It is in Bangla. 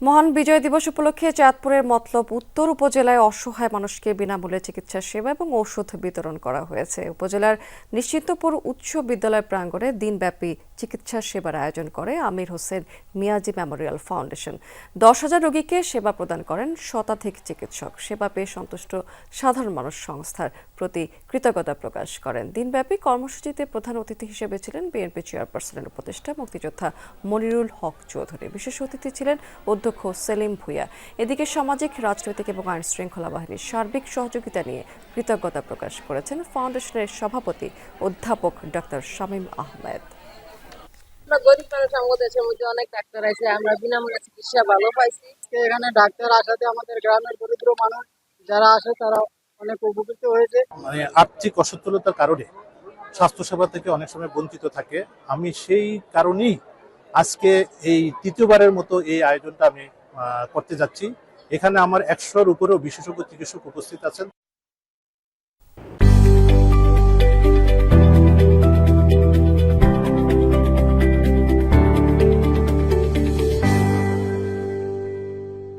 মহান বিজয় দিবস উপলক্ষে চাঁদপুরের মতলব উত্তর উপজেলায় অসহায় মানুষকে বিনামূল্যে চিকিৎসা সেবা এবং ঔষধ বিতরণ করা হয়েছে। উপজেলার নিশ্চিন্তপুর উচ্চ বিদ্যালয় প্রাঙ্গণে দিনব্যাপী চিকিৎসা সেবার আয়োজন করে আমির হোসেন মিয়াজি মেমোরিয়াল ফাউন্ডেশন। দশ হাজার রোগীকে সেবা প্রদান করেন শতাধিক চিকিৎসক। সেবা পেয়ে সন্তুষ্ট সাধারণ মানুষ সংস্থার প্রতি কৃতজ্ঞতা প্রকাশ করেন। দিনব্যাপী কর্মসূচিতে প্রধান অতিথি হিসেবে ছিলেন বিএনপি চেয়ারপারসনের উপদেষ্টা মুক্তিযোদ্ধা মনিরুল হক চৌধুরী। বিশেষ অতিথি ছিলেন অধ্যক্ষ সেলিম ভুইয়া। এদিকে সামাজিক, রাজনৈতিক এবং আইন শৃঙ্খলা বাহিনীর সার্বিক সহযোগিতা নিয়ে কৃতজ্ঞতা প্রকাশ করেছেন ফাউন্ডেশনের সভাপতি অধ্যাপক ডক্টর শামীম আহমেদ। গরিব মানুষ আমাদের দেশের মধ্যে অনেক ডাক্তার আছে, আমরা বিনামূল্যে চিকিৎসা ভালো পাইছি। এখানে ডাক্তার আসাতে আমাদের গ্রামের দরিদ্র মানুষ যারা আসে তারা অনেক উপকৃত হয়েছে। মানে আর্থিক অসচ্ছলতার কারণে স্বাস্থ্যসেবা থেকে অনেক সময় বঞ্চিত থাকে। আমি সেই কারণেই আজকে এই তৃতীয়বারের মতো এই আয়োজনটা আমি করতে যাচ্ছি। এখানে আমার একশোর উপরেও বিশেষজ্ঞ চিকিৎসক উপস্থিত আছেন।